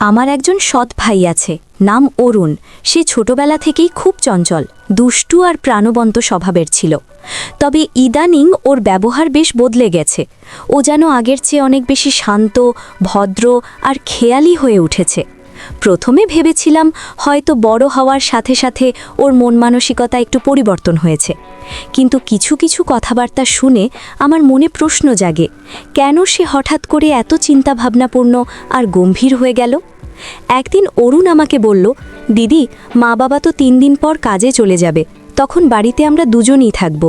আমার একজন সৎ ভাই আছে, নাম অরুণ। সে ছোটবেলা থেকেই খুব চঞ্চল, দুষ্টু আর প্রাণবন্ত স্বভাবের ছিল। তবে ইদানিং ওর ব্যবহার বেশ বদলে গেছে। ও যেন আগের চেয়ে অনেক বেশি শান্ত, ভদ্র আর খেয়ালি হয়ে উঠেছে। প্রথমে ভেবেছিলাম হয়তো বড় হওয়ার সাথে সাথে ওর মন মানসিকতা একটু পরিবর্তন হয়েছে। কিন্তু কিছু কিছু কথাবার্তা শুনে আমার মনে প্রশ্ন জাগে, কেন সে হঠাৎ করে এত চিন্তাভাবনাপূর্ণ আর গম্ভীর হয়ে গেল? একদিন অরুণ আমাকে বলল, দিদি মা বাবা তো তিন দিন পর কাজে চলে যাবে, তখন বাড়িতে আমরা দুজনই থাকব।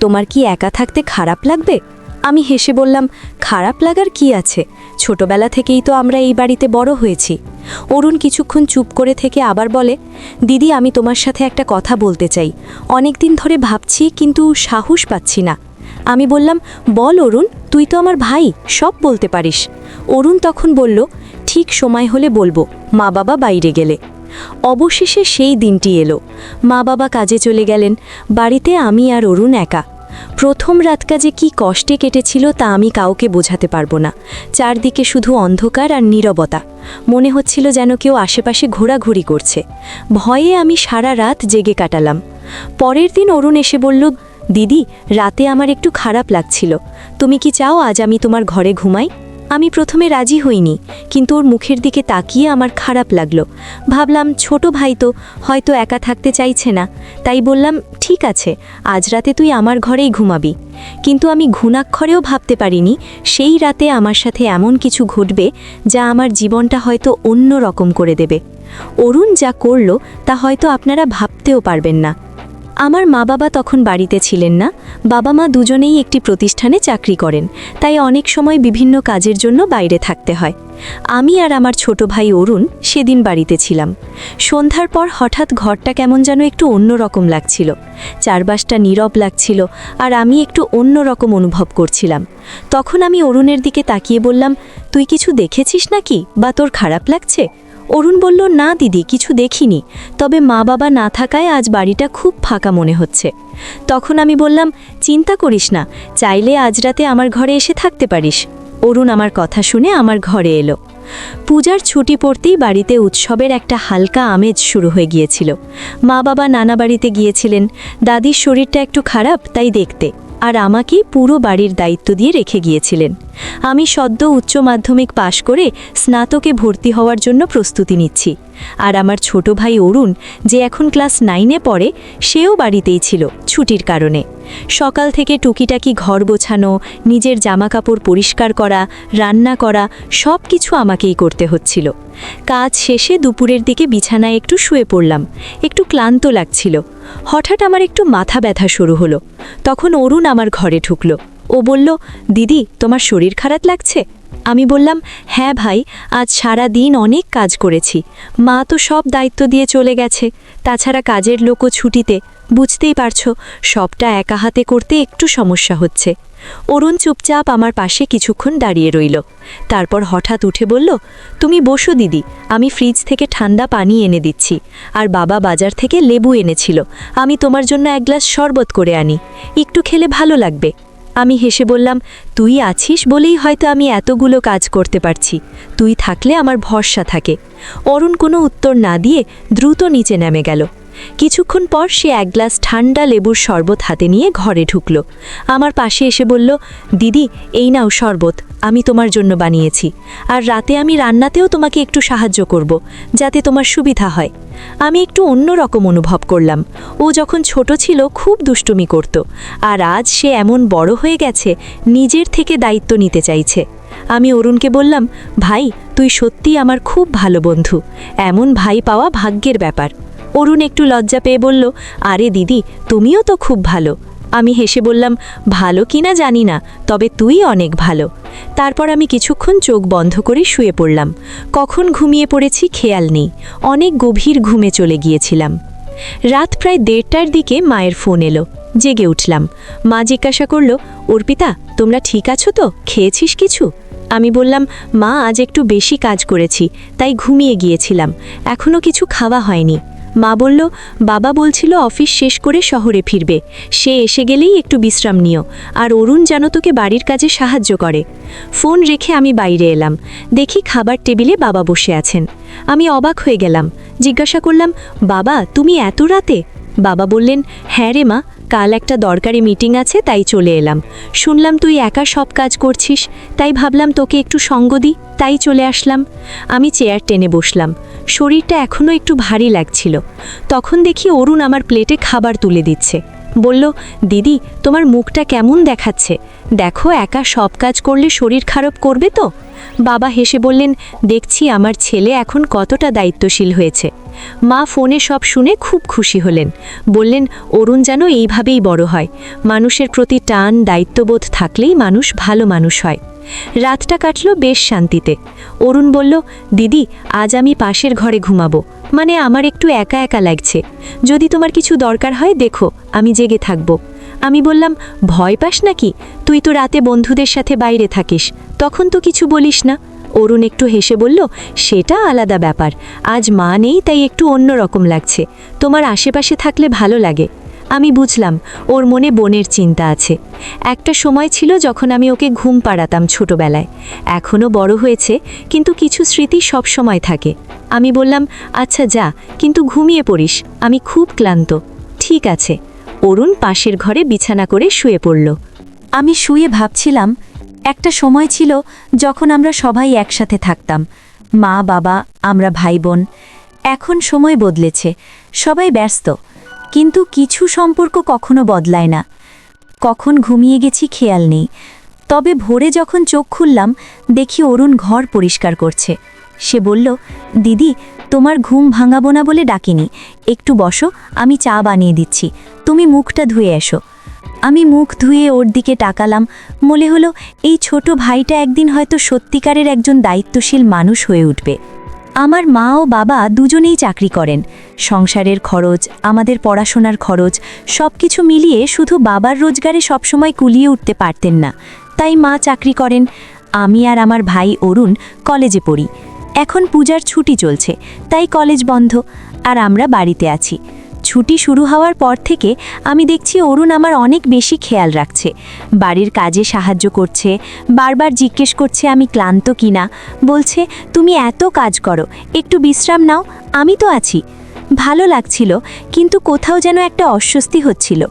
তোমার কি একা থাকতে খারাপ লাগবে? আমি হেসে বললাম, খারাপ লাগার কি আছে? ছোটবেলা থেকেই তো আমরা এই বাড়িতে বড় হয়েছি। অরুণ কিছুক্ষণ চুপ করে থেকে আবার বলে, দিদি, আমি তোমার সাথে একটা কথা বলতে চাই। অনেক দিন ধরে ভাবছি, কিন্তু সাহস পাচ্ছি না। আমি বললাম, বল অরুণ, তুই তো আমার ভাই, সব বলতে পারিস। অরুণ তখন বলল, ঠিক সময় হলে বলব, মা বাবা বাইরে গেলে। অবশেষে সেই দিনটি এলো। মা বাবা কাজে চলে গেলেন। বাড়িতে আমি আর অরুণ একা। প্রথম রাতকা যে কী কষ্টে কেটেছিল তা আমি কাউকে বোঝাতে পারব না। চারদিকে শুধু অন্ধকার আর নীরবতা। মনে হচ্ছিল যেন কেউ আশেপাশে ঘোরাঘুরি করছে। ভয়ে আমি সারা রাত জেগে কাটালাম। পরের দিন অরুণ এসে বলল, দিদি, রাতে আমার একটু খারাপ লাগছিল। তুমি কি চাও আজ আমি তোমার ঘরে ঘুমাই? আমি প্রথমে রাজি হইনি, কিন্তু ওর মুখের দিকে তাকিয়ে আমার খারাপ লাগল। ভাবলাম, ছোট ভাই তো হয়তো একা থাকতে চাইছে না। তাই বললাম, ঠিক আছে, আজ রাতে তুই আমার ঘরেই ঘুমাবি। কিন্তু আমি ঘুণাক্ষরেও ভাবতে পারিনি, সেই রাতে আমার সাথে এমন কিছু ঘটবে যা আমার জীবনটা হয়তো অন্য রকম করে দেবে। অরুণ যা করল তা হয়তো আপনারা ভাবতেও পারবেন না। আমার মা বাবা তখন বাড়িতে ছিলেন না। বাবা মা দুজনেই একটি প্রতিষ্ঠানে চাকরি করেন, তাই অনেক সময় বিভিন্ন কাজের জন্য বাইরে থাকতে হয়। আমি আর আমার ছোট ভাই অরুণ সেদিন বাড়িতে ছিলাম। সন্ধ্যার পর হঠাৎ ঘরটা কেমন যেন একটু অন্যরকম লাগছিল। চারবাসটা নীরব লাগছিল আর আমি একটু অন্যরকম অনুভব করছিলাম। তখন আমি অরুণের দিকে তাকিয়ে বললাম, তুই কিছু দেখেছিস নাকি? বা তোর খারাপ লাগছে? অরুণ বলল, না দিদি, কিছু দেখিনি। তবে মা বাবা না থাকায় আজ বাড়িটা খুব ফাঁকা মনে হচ্ছে। তখন আমি বললাম, চিন্তা করিস না, চাইলে আজ রাতে আমার ঘরে এসে থাকতে পারিস। অরুণ আমার কথা শুনে আমার ঘরে এলো। পূজার ছুটি পড়তেই বাড়িতে উৎসবের একটা হালকা আমেজ শুরু হয়ে গিয়েছিল। মা বাবা নানা বাড়িতে গিয়েছিলেন। দাদির শরীরটা একটু খারাপ, তাই দেখতে। আর আমাকেই পুরো বাড়ির দায়িত্ব দিয়ে রেখে গিয়েছিলেন। আমি সদ্য উচ্চ মাধ্যমিক পাশ করে স্নাতকে ভর্তি হওয়ার জন্য প্রস্তুতি নিচ্ছি। আর আমার ছোট ভাই অরুণ, যে এখন ক্লাস নাইনে পড়ে, সেও বাড়িতেই ছিল ছুটির কারণে। সকাল থেকে টুকিটাকি ঘর গোছানো, নিজের জামাকাপড় পরিষ্কার করা, রান্না করা সব কিছু আমাকেই করতে হচ্ছিল। কাজ শেষে দুপুরের দিকে বিছানায় একটু শুয়ে পড়লাম, একটু ক্লান্ত লাগছিল। হঠাৎ আমার একটু মাথা ব্যথা শুরু হলো। তখন অরুণ আমার ঘরে ঢুকলো। ও বলল, দিদি, তোমার শরীর খারাপ লাগছে? আমি বললাম হ্যাঁ ভাই, আজ সারা দিন অনেক কাজ করেছি। মা তো সব দায়িত্ব দিয়ে চলে গেছে। তাছাড়া কাজের লোকও ছুটিতে। বুঝতেই পারছ, সবটা একা হাতে করতে একটু সমস্যা হচ্ছে। অরুণ চুপচাপ আমার পাশে কিছুক্ষণ দাঁড়িয়ে রইল। তারপর হঠাৎ উঠে বলল, তুমি বসো দিদি, আমি ফ্রিজ থেকে ঠান্ডা পানি এনে দিচ্ছি। আর বাবা বাজার থেকে লেবু এনেছিল। আমি তোমার জন্য এক গ্লাস শরবত করে আনি। একটু খেলে ভালো লাগবে। আমি হেসে বললাম, তুই আছিস বলেই হয়তো আমি এতগুলো কাজ করতে পারছি। তুই থাকলে আমার ভরসা থাকে। অরুণ কোনো উত্তর না দিয়ে দ্রুত নিচে নেমে গেল। কিছুক্ষণ পর সে এক গ্লাস ঠান্ডা লেবুর শরবত হাতে নিয়ে ঘরে ঢুকল। আমার পাশে এসে বলল, দিদি, এই নাও শরবত, আমি তোমার জন্য বানিয়েছি। আর রাতে আমি রান্নাতেও তোমাকে একটু সাহায্য করব, যাতে তোমার সুবিধা হয়। আমি একটু অন্য রকম অনুভব করলাম। ও যখন ছোট ছিল, খুব দুষ্টুমি করত। আর আজ সে এমন বড় হয়ে গেছে, নিজের থেকে দায়িত্ব নিতে চাইছে। আমি অরুণকে বললাম, ভাই, তুই সত্যি আমার খুব ভালো বন্ধু। এমন ভাই পাওয়া ভাগ্যের ব্যাপার। অরুণ একটু লজ্জা পেয়ে বলল, আরে দিদি, তুমিও তো খুব ভালো। আমি হেসে বললাম, ভালো কিনা জানি না, তবে তুই অনেক ভালো। তারপর আমি কিছুক্ষণ চোখ বন্ধ করে শুয়ে পড়লাম। কখন ঘুমিয়ে পড়েছি খেয়াল নেই, অনেক গভীর ঘুমে চলে গিয়েছিলাম। রাত প্রায় দেড়টার দিকে মায়ের ফোন এলো, জেগে উঠলাম। মা জিজ্ঞাসা করল, অর্পিতা, তোমরা ঠিক আছো তো? খেয়েছিস কিছু? আমি বললাম, মা, আজ একটু বেশি কাজ করেছি, তাই ঘুমিয়ে গিয়েছিলাম এখনও কিছু খাওয়া হয়নি। মা বলল, বাবা বলছিল অফিস শেষ করে শহরে ফিরবে। সে এসে গেলেই একটু বিশ্রাম নিও, আর অরুণ যেন তোকে বাড়ির কাজে সাহায্য করে। ফোন রেখে আমি বাইরে এলাম। দেখি খাবার টেবিলে বাবা বসে আছেন। আমি অবাক হয়ে গেলাম। জিজ্ঞাসা করলাম, বাবা, তুমি এত রাতে? বাবা বললেন হ্যাঁ রে মা। কাল একটা দরকারি মিটিং আছে, তাই চলে এলাম। শুনলাম তুই একা সব কাজ করছিস, তাই ভাবলাম তোকে একটু সঙ্গ দিই তাই চলে আসলাম। আমি চেয়ার টেনে বসলাম। শরীরটা এখনও একটু ভারী লাগছিল। তখন দেখি অরুণ আমার প্লেটে খাবার তুলে দিচ্ছে। বলল, দিদি, তোমার মুখটা কেমন দেখাচ্ছে? দেখো, একা সব কাজ করলে শরীর খারাপ করবে তো? বাবা হেসে বললেন, দেখছি আমার ছেলে এখন কতটা দায়িত্বশীল হয়েছে। মা ফোনে সব শুনে খুব খুশি হলেন। বললেন, অরুণ যেন এইভাবেই বড় হয়। মানুষের প্রতি টান, দায়িত্ববোধ থাকলেই মানুষ ভালো মানুষ হয়। রাতটা কাটল বেশ শান্তিতে। অরুণ বলল, দিদি, আজ আমি পাশের ঘরে ঘুমাবো। মানে আমার একটু একা একা লাগছে। যদি তোমার কিছু দরকার হয় দেখো, আমি জেগে থাকব। আমি বললাম, ভয় পাস নাকি? তুই তো রাতে বন্ধুদের সাথে বাইরে থাকিস। তখন তো কিছু বলিস না। অরুণ একটু হেসে বলল, সেটা আলাদা ব্যাপার। আজ মা নেই, তাই একটু অন্য রকম লাগছে। তোমার আশেপাশে থাকলে ভালো লাগে। আমি বুঝলাম, ওর মনে বোনের চিন্তা আছে। একটা সময় ছিল যখন আমি ওকে ঘুম পাড়াতাম ছোটবেলায়। এখনও বড় হয়েছে, কিন্তু কিছু স্মৃতি সব সময় থাকে। আমি বললাম আচ্ছা যা, কিন্তু ঘুমিয়ে পড়িস, আমি খুব ক্লান্ত। ঠিক আছে। অরুণ পাশের ঘরে বিছানা করে শুয়ে পড়ল। আমি শুয়ে ভাবছিলাম একটা সময় ছিল যখন আমরা সবাই একসাথে থাকতাম। মা, বাবা, আমরা ভাই বোন এখন সময় বদলেছে, সবাই ব্যস্ত। কিন্তু কিছু সম্পর্ক কখনো বদলায় না। কখন ঘুমিয়ে গেছি খেয়াল নেই। তবে ভোরে যখন চোখ খুললাম, দেখি অরুণ ঘর পরিষ্কার করছে। সে বলল, দিদি, তোমার ঘুম ভাঙাবো না বলে ডাকিনি। একটু বসো, আমি চা বানিয়ে দিচ্ছি। তুমি মুখটা ধুয়ে এসো। আমি মুখ ধুয়ে ওর দিকে তাকালাম। মনে হলো, এই ছোট ভাইটা একদিন হয়তো সত্যিকারের একজন দায়িত্বশীল মানুষ হয়ে উঠবে। আমার মা ও বাবা দুজনেই চাকরি করেন। সংসারের খরচ, আমাদের পড়াশোনার খরচ সব কিছু মিলিয়ে শুধু বাবার রোজগারে সবসময় কুলিয়ে উঠতে পারতেন না। তাই মা চাকরি করেন। আমি আর আমার ভাই অরুণ কলেজে পড়ি। এখন পূজার ছুটি চলছে, তাই কলেজ বন্ধ, আর আমরা বাড়িতে আছি। ছুটি শুরু হওয়ার পর থেকে আমি দেখছি অরুণ আমার অনেক বেশি খেয়াল রাখছে। বাড়ির কাজে সাহায্য করছে, বারবার জিজ্ঞেস করছে আমি ক্লান্ত কিনা। বলছে, তুমি এত কাজ করো, একটু বিশ্রাম নাও, আমি তো আছি। ভালো লাগছিল, কিন্তু কোথাও যেন একটা অস্বস্তি হচ্ছিল।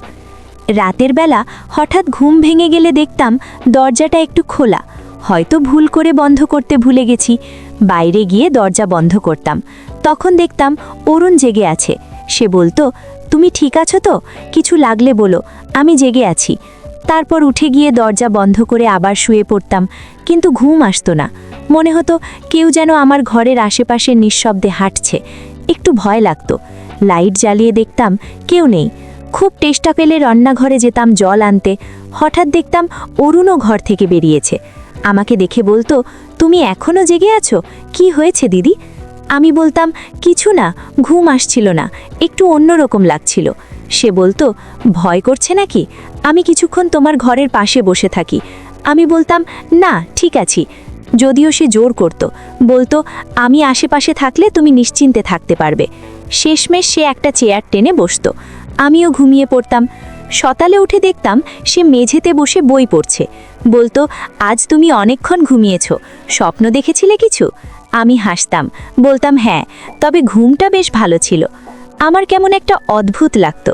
রাতের বেলা হঠাৎ ঘুম ভেঙে গেলে দেখতাম দরজাটা একটু খোলা। হয়তো ভুল করে বন্ধ করতে ভুলে গেছি। বাইরে গিয়ে দরজা বন্ধ করতাম। তখন দেখতাম অরুণ জেগে আছে। সে বলতো, তুমি ঠিক আছো তো? কিছু লাগলে বলো, আমি জেগে আছি। তারপর উঠে গিয়ে দরজা বন্ধ করে আবার শুয়ে পড়তাম, কিন্তু ঘুম আসতো না। মনে হতো কেউ যেন আমার ঘরের আশেপাশে নিঃশব্দে হাঁটছে। একটু ভয় লাগতো। লাইট জ্বালিয়ে দেখতাম কেউ নেই। খুব চেষ্টা পেলে রান্নাঘরে যেতাম জল আনতে। হঠাৎ দেখতাম অরুণও ঘর থেকে বেরিয়েছে। আমাকে দেখে বলতো, তুমি এখনও জেগে আছো? কি হয়েছে দিদি? আমি বলতাম, কিছু না, ঘুম আসছিল না, একটু অন্যরকম লাগছিল। সে বলতো, ভয় করছে নাকি? আমি কিছুক্ষণ তোমার ঘরের পাশে বসে থাকি। আমি বলতাম, না, ঠিক আছি। যদিও সে জোর করত, বলতো, আমি আশেপাশে থাকলে তুমি নিশ্চিন্তে থাকতে পারবে। শেষমেশ সে একটা চেয়ার টেনে বসতো। আমিও ঘুমিয়ে পড়তাম। সকালে উঠে দেখতাম, সে মেঝেতে বসে বই পড়ছে। বলতো, আজ তুমি অনেকক্ষণ ঘুমিয়েছ। স্বপ্ন দেখেছিলে কিছু? আমি হাসতাম, বলতাম হ্যাঁ তবে ঘুমটা বেশ ভালো ছিল। আমার কেমন একটা অদ্ভুত লাগতো।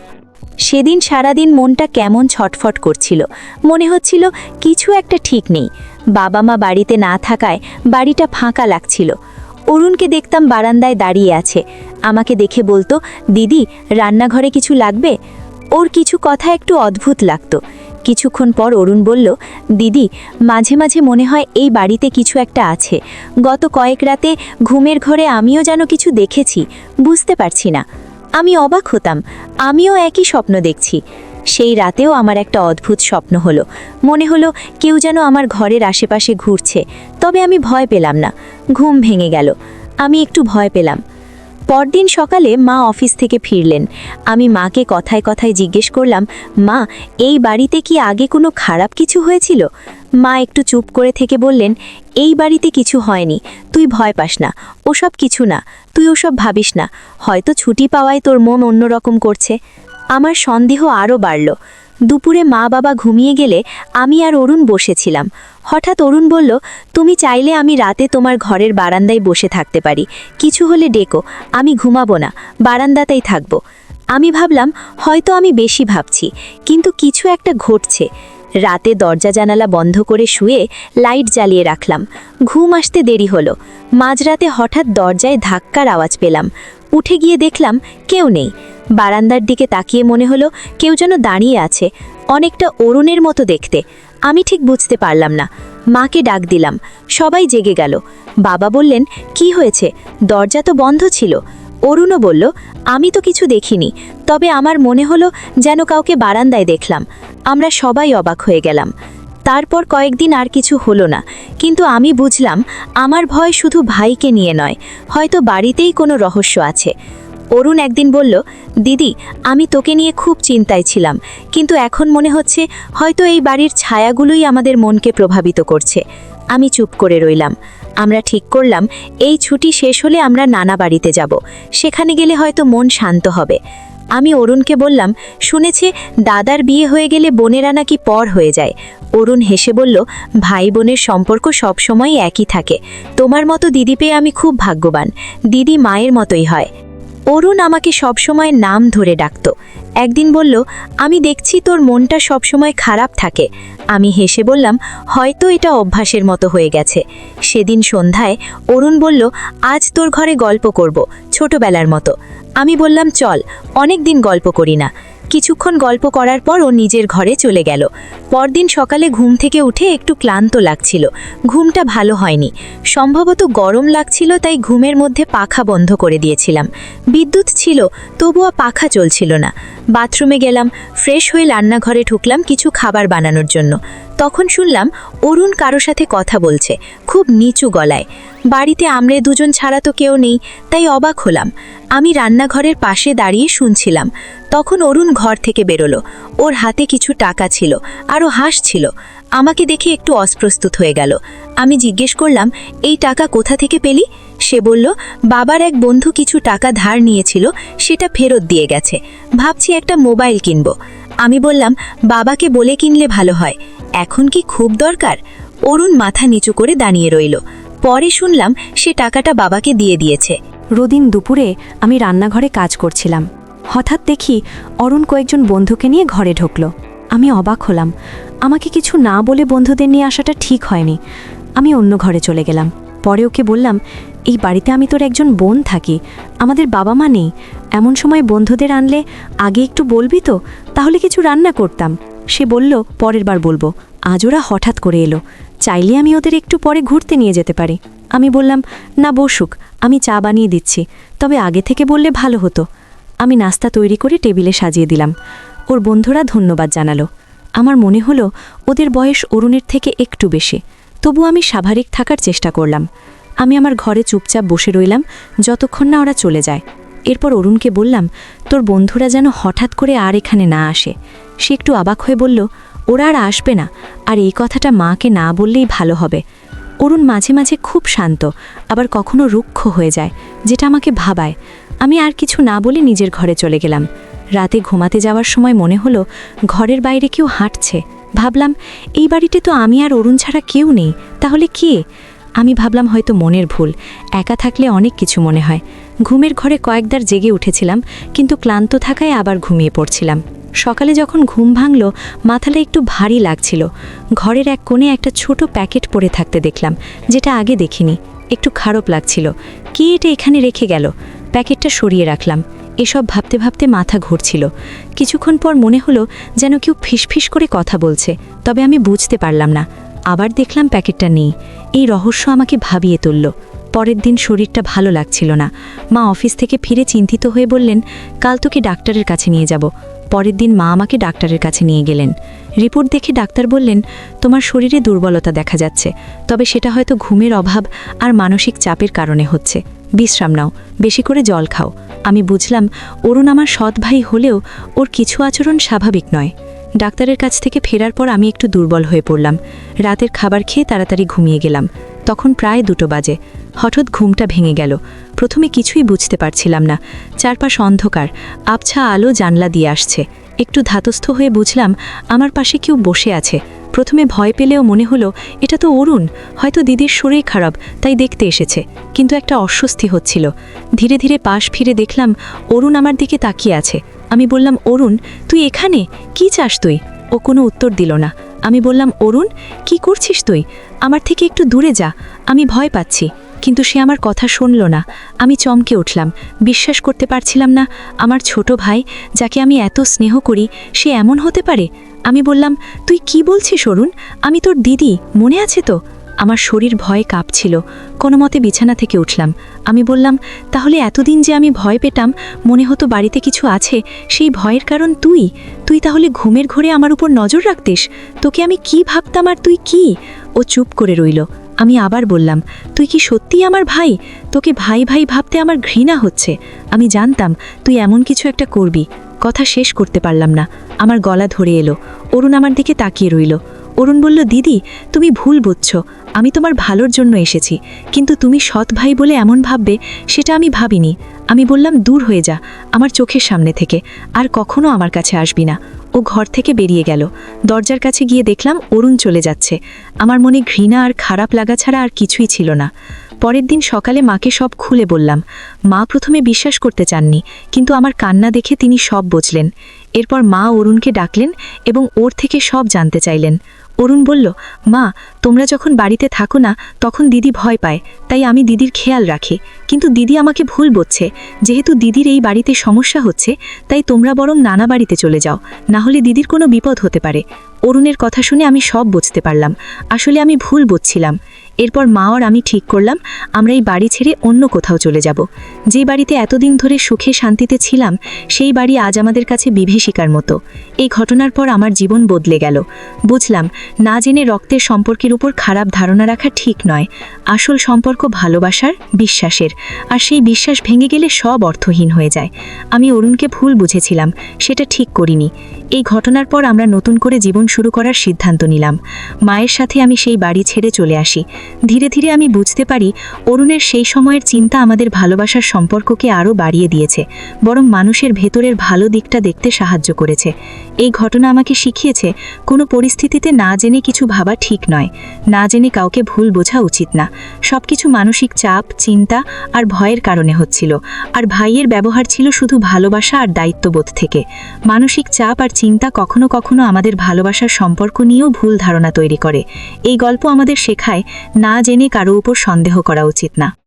সেদিন সারাদিন মনটা কেমন ছটফট করছিল। মনে হচ্ছিল কিছু একটা ঠিক নেই। বাবা মা বাড়িতে না থাকায় বাড়িটা ফাঁকা লাগছিল। অরুণকে দেখতাম বারান্দায় দাঁড়িয়ে আছে। আমাকে দেখে বলতো, দিদি, রান্নাঘরে কিছু লাগবে? ওর কিছু কথা একটু অদ্ভুত লাগতো। কিছুক্ষণ পর অরুণ বলল, দিদি, মাঝে মাঝে মনে হয় এই বাড়িতে কিছু একটা আছে। গত কয়েক রাতে ঘুমের ঘরে আমিও যেন কিছু দেখেছি, বুঝতে পারছি না। আমি অবাক হতাম, আমিও একই স্বপ্ন দেখছি। সেই রাতেও আমার একটা অদ্ভুত স্বপ্ন হলো। মনে হলো কেউ যেন আমার ঘরের আশেপাশে ঘুরছে, তবে আমি ভয় পেলাম না। ঘুম ভেঙে গেল। আমি একটু ভয় পেলাম। পরদিন সকালে মা অফিস থেকে ফিরলেন। আমি মাকে কথায় কথায় জিজ্ঞেস করলাম, মা, এই বাড়িতে কি আগে কোনো খারাপ কিছু হয়েছিল? মা একটু চুপ করে থেকে বললেন, এই বাড়িতে কিছু হয়নি, তুই ভয় পাস না, ওসব কিছু না, তুই ওসব ভাবিস না, হয়তো ছুটি পাওয়ায় তোর মন অন্যরকম করছে। আমার সন্দেহ আরও বাড়ল। দুপুরে মা বাবা ঘুমিয়ে গেলে আমি আর অরুণ বসেছিলাম। হঠাৎ অরুণ বলল, তুমি চাইলে আমি রাতে তোমার ঘরের বারান্দায় বসে থাকতে পারি। কিছু হলে ডেকো, আমি ঘুমাবো না, বারান্দাতেই থাকব। আমি ভাবলাম, হয়তো আমি বেশি ভাবছি, কিন্তু কিছু একটা ঘটছে। রাতে দরজা জানালা বন্ধ করে শুয়ে লাইট জ্বালিয়ে রাখলাম। ঘুম আসতে দেরি হলো। মাঝরাতে হঠাৎ দরজায় ধাক্কার আওয়াজ পেলাম। উঠে গিয়ে দেখলাম কেউ নেই। বারান্দার দিকে তাকিয়ে মনে হলো কেউ যেন দাঁড়িয়ে আছে, অনেকটা অরুণের মতো দেখতে। আমি ঠিক বুঝতে পারলাম না। মাকে ডাক দিলাম। সবাই জেগে গেল। বাবা বললেন, কি হয়েছে? দরজা তো বন্ধ ছিল। অরুণও বলল, আমি তো কিছু দেখিনি। তবে আমার মনে হলো যেন কাউকে বারান্দায় দেখলাম। আমরা সবাই অবাক হয়ে গেলাম। তারপর কয়েকদিন আর কিছু হলো না। কিন্তু আমি বুঝলাম, আমার ভয় শুধু ভাইকে নিয়ে নয়, হয়তো বাড়িতেই কোনো রহস্য আছে। অরুণ একদিন বলল, দিদি, আমি তোকে নিয়ে খুব চিন্তায় ছিলাম, কিন্তু এখন মনে হচ্ছে হয়তো এই বাড়ির ছায়াগুলোই আমাদের মনকে প্রভাবিত করছে। আমি চুপ করে রইলাম। আমরা ঠিক করলাম, এই ছুটি শেষ হলে আমরা নানা বাড়িতে যাব। সেখানে গেলে হয়তো মন শান্ত হবে। আমি অরুণকে বললাম, শুনেছি দাদার বিয়ে হয়ে গেলে বোনেরা নাকি পর হয়ে যায়। অরুণ হেসে বলল, ভাই বোনের সম্পর্ক সবসময় একই থাকে। তোমার মতো দিদি পেয়ে আমি খুব ভাগ্যবান। দিদি মায়ের মতোই হয়। অরুণ আমাকে সবসময় নাম ধরে ডাকত। একদিন বলল, আমি দেখছি তোর মনটা সবসময় খারাপ থাকে। আমি হেসে বললাম, হয়তো এটা অভ্যাসের মতো হয়ে গেছে। সেদিন সন্ধ্যায় অরুণ বলল, আজ তোর ঘরে গল্প করব, ছোটবেলার মতো। আমি বললাম, চল অনেক দিন গল্প করি না। কিছুক্ষণ গল্প করার পর ও নিজের ঘরে চলে গেল। পরদিন সকালে ঘুম থেকে উঠে একটু ক্লান্ত লাগছিল। ঘুমটা ভালো হয়নি। সম্ভবত গরম লাগছিল, তাই ঘুমের মধ্যে পাখা বন্ধ করে দিয়েছিলাম। বিদ্যুৎ ছিল, তবুও পাখা চলছিল না। বাথরুমে গেলাম, ফ্রেশ হয়ে রান্নাঘরে ঢুকলাম কিছু খাবার বানানোর জন্য। তখন শুনলাম অরুণ কারও সাথে কথা বলছে, খুব নিচু গলায়। বাড়িতে আমরে দুজন ছাড়া তো কেউ নেই, তাই অবাক হলাম। আমি রান্নাঘরের পাশে দাঁড়িয়ে শুনছিলাম। তখন অরুণ ঘর থেকে বেরোলো। ওর হাতে কিছু টাকা ছিল, আরও হাসছিল আমাকে দেখে একটু অস্প্রস্তুত হয়ে গেল। আমি জিজ্ঞেস করলাম, এই টাকা কোথা থেকে পেলি? সে বলল, বাবার এক বন্ধু কিছু টাকা ধার নিয়েছিল, সেটা ফেরত দিয়ে গেছে। ভাবছি একটা মোবাইল কিনব। আমি বললাম, বাবাকে বলে কিনলে ভালো হয়। এখন কি খুব দরকার? অরুণ মাথা নিচু করে দাঁড়িয়ে রইল। পরে শুনলাম, সে টাকাটা বাবাকে দিয়ে দিয়েছে। রোদিন দুপুরে আমি রান্নাঘরে কাজ করছিলাম। হঠাৎ দেখি অরুণ কয়েকজন বন্ধুকে নিয়ে ঘরে ঢুকল। আমি অবাক হলাম। আমাকে কিছু না বলে বন্ধুদের নিয়ে আসাটা ঠিক হয়নি। আমি অন্য ঘরে চলে গেলাম। পরে ওকে বললাম এই বাড়িতে আমি তোর একজন বোন থাকি, আমাদের বাবা মা নেই। এমন সময় বন্ধুদের আনলে, আগে একটু বলবি তো? তাহলে কিছু রান্না করতাম। সে বলল, পরের বার বলব। আজ ওরা হঠাৎ করে এলো। চাইলে আমি ওদের একটু পরে ঘুরতে নিয়ে যেতে পারি। আমি বললাম, না, বসুক। আমি চা বানিয়ে দিচ্ছি। তবে আগে থেকে বললে ভালো হতো। আমি নাস্তা তৈরি করে টেবিলে সাজিয়ে দিলাম। ওর বন্ধুরা ধন্যবাদ জানালো। আমার মনে হলো, ওদের বয়স অরুণের থেকে একটু বেশি। তবু আমি স্বাভাবিক থাকার চেষ্টা করলাম। আমি আমার ঘরে চুপচাপ বসে রইলাম, যতক্ষণ না ওরা চলে যায়। এরপর অরুণকে বললাম, তোর বন্ধুরা যেন হঠাৎ করে আর এখানে না আসে। সে একটু অবাক হয়ে বলল, ওরা আর আসবে না, আর এই কথাটা মাকে না বললেই ভালো হবে। অরুণ মাঝে মাঝে খুব শান্ত, আবার কখনো রুক্ষ হয়ে যায়, যেটা আমাকে ভাবায়। আমি আর কিছু না বলে নিজের ঘরে চলে গেলাম। রাতে ঘুমাতে যাওয়ার সময় মনে হলো, ঘরের বাইরে কেউ হাঁটছে। ভাবলাম, এই বাড়িতে তো আমি আর অরুণ ছাড়া কেউ নেই, তাহলে কে? আমি ভাবলাম হয়তো মনের ভুল, একা থাকলে অনেক কিছু মনে হয়। ঘুমের ঘরে কয়েকবার জেগে উঠেছিলাম, কিন্তু ক্লান্ত থাকায় আবার ঘুমিয়ে পড়ছিলাম। সকালে যখন ঘুম ভাঙল, মাথাটা একটু ভারী লাগছিল। ঘরের এক কোণে একটা ছোট প্যাকেট পড়ে থাকতে দেখলাম, যেটা আগে দেখিনি। একটু খারাপ লাগছিল। কে এটা এখানে রেখে গেল? প্যাকেটটা সরিয়ে রাখলাম। এসব ভাবতে ভাবতে মাথা ঘুরছিল। কিছুক্ষণ পর মনে হলো যেন কেউ ফিসফিস করে কথা বলছে, তবে আমি বুঝতে পারলাম না। আবার দেখলাম প্যাকেটটা নেই। এই রহস্য আমাকে ভাবিয়ে তুলল। পরের দিন শরীরটা ভালো লাগছিল না। মা অফিস থেকে ফিরে চিন্তিত হয়ে বললেন, কাল তোকে ডাক্তারের কাছে নিয়ে যাব। পরের দিন মা আমাকে ডাক্তারের কাছে নিয়ে গেলেন। রিপোর্ট দেখে ডাক্তার বললেন, তোমার শরীরে দুর্বলতা দেখা যাচ্ছে। তবে সেটা হয়তো ঘুমের অভাব আর মানসিক চাপের কারণে হচ্ছে। বিশ্রাম নাও। বেশি করে জল খাও। আমি বুঝলাম, অরুণ আমার সৎ ভাই হলেও ওর কিছু আচরণ স্বাভাবিক নয়। ডাক্তারের কাছ থেকে ফেরার পর আমি একটু দুর্বল হয়ে পড়লাম। রাতের খাবার খেয়ে তাড়াতাড়ি ঘুমিয়ে গেলাম। তখন প্রায় দুটো বাজে। হঠাৎ ঘুমটা ভেঙে গেল। প্রথমে কিছুই বুঝতে পারছিলাম না। চারপাশ অন্ধকার। আবছা আলো জানলা দিয়ে আসছে। একটু ধাতস্থ হয়ে বুঝলাম, আমার পাশে কেউ বসে আছে। প্রথমে ভয় পেলেও মনে হলো, এটা তো অরুণ, হয়তো দিদির শরীর খারাপ, তাই দেখতে এসেছে। কিন্তু একটা অস্বস্তি হচ্ছিল। ধীরে ধীরে পাশ ফিরে দেখলাম, অরুণ আমার দিকে তাকিয়ে আছে। আমি বললাম, অরুণ, তুই এখানে? কি চাস তুই? ও কোনো উত্তর দিল না। আমি বললাম, অরুণ, কি করছিস তুই? আমার থেকে একটু দূরে যা, আমি ভয় পাচ্ছি। কিন্তু সে আমার কথা শুনল না। আমি চমকে উঠলাম। বিশ্বাস করতে পারছিলাম না, আমার ছোট ভাই, যাকে আমি এত স্নেহ করি, সে এমন হতে পারে? আমি বললাম, তুই কি বলছিস অরুণ? আমি তোর দিদি, মনে আছে তো? আমার শরীর ভয়ে কাঁপছিল। কোনো মতে বিছানা থেকে উঠলাম। আমি বললাম, তাহলে এতদিন যে আমি ভয় পেতাম, মনে হতো বাড়িতে কিছু আছে, সেই ভয়ের কারণ তুই? তুই তাহলে ঘুমের ঘরে আমার উপর নজর রাখতিস? তোকে আমি কি ভাবতাম আর তুই কি? ও চুপ করে রইল। আমি আবার বললাম, তুই কি সত্যিই আমার ভাই? তোকে ভাই ভাই ভাবতে আমার ঘৃণা হচ্ছে। আমি জানতাম তুই এমন কিছু একটা করবি। কথা শেষ করতে পারলাম না। আমার গলা ধরে এলো। অরুণ আমার দিকে তাকিয়ে রইল। অরুণ বলল, দিদি, তুমি ভুল বুঝছ। আমি তোমার ভালোর জন্য এসেছি। কিন্তু তুমি সৎ ভাই বলে এমন ভাববে, সেটা আমি ভাবিনি। আমি বললাম, দূর হয়ে যা। আমার চোখের সামনে থেকে। আর কখনো আমার কাছে আসবি না। ও ঘর থেকে বেরিয়ে গেল। দরজার কাছে গিয়ে দেখলাম, অরুণ চলে যাচ্ছে। আমার মনে ঘৃণা আর খারাপ লাগা ছাড়া আর কিছুই ছিল না। পরের দিন সকালে মাকে সব খুলে বললাম, মা প্রথমে বিশ্বাস করতে চাননি, কিন্তু আমার কান্না দেখে তিনি সব বুঝলেন। এরপর মা অরুণকে ডাকলেন এবং ওর থেকে সব জানতে চাইলেন। অরুণ বলল, মা, তোমরা যখন বাড়িতে থাকো না, তখন দিদি ভয় পায়, তাই আমি দিদির খেয়াল রাখি। কিন্তু দিদি আমাকে ভুল বলছে যেহেতু দিদির এই বাড়িতে সমস্যা হচ্ছে, তাই তোমরা বরং নানা বাড়িতে চলে যাও না হলে দিদির কোনো বিপদ হতে পারে। অরুণের কথা শুনে আমি সব বুঝতে পারলাম। আসলে আমি ভুল বুঝছিলাম। এরপর মা আর আমি ঠিক করলাম, আমরা এই বাড়ি ছেড়ে অন্য কোথাও চলে যাব। যে বাড়িতে এতদিন ধরে সুখে শান্তিতে ছিলাম, সেই বাড়ি আজ আমাদের কাছে বিভীষিকার মতো। এই ঘটনার পর আমার জীবন বদলে গেল। বুঝলাম, না জেনে রক্তের সম্পর্কের উপর খারাপ ধারণা রাখা ঠিক নয়। আসল সম্পর্ক ভালোবাসার, বিশ্বাসের। আর সেই বিশ্বাস ভেঙে গেলে সব অর্থহীন হয়ে যায়। আমি অরুণকে ভুল বুঝেছিলাম, সেটা ঠিক করিনি। এই ঘটনার পর আমরা নতুন করে জীবন শুরু করার সিদ্ধান্ত নিলাম। মায়ের সাথে আমি সেই বাড়ি ছেড়ে চলে আসি। ধীরে ধীরে আমি বুঝতে পারি, অরুণের সেই সময়ের চিন্তা আমাদের ভালোবাসার সম্পর্ককে আরও বাড়িয়ে দিয়েছে, বরং মানুষের ভেতরের ভালো দিকটা দেখতে সাহায্য করেছে। এই ঘটনা আমাকে শিখিয়েছে, কোনো পরিস্থিতিতে না জেনে কিছু ভাবা ঠিক নয়। না জেনে কাউকে ভুল বোঝা উচিত না। সবকিছু মানসিক চাপ, চিন্তা আর ভয়ের কারণে হচ্ছিল, আর ভাইয়ের ব্যবহার ছিল শুধু ভালোবাসা আর দায়িত্ববোধ থেকে। মানসিক চাপ আর চিন্তা কখনো কখনো আমাদের ভালোবাসার সম্পর্ক নিয়েও ভুল ধারণা তৈরি করে। এই গল্প আমাদের শেখায়, না জেনে কারও উপর সন্দেহ করা উচিত না।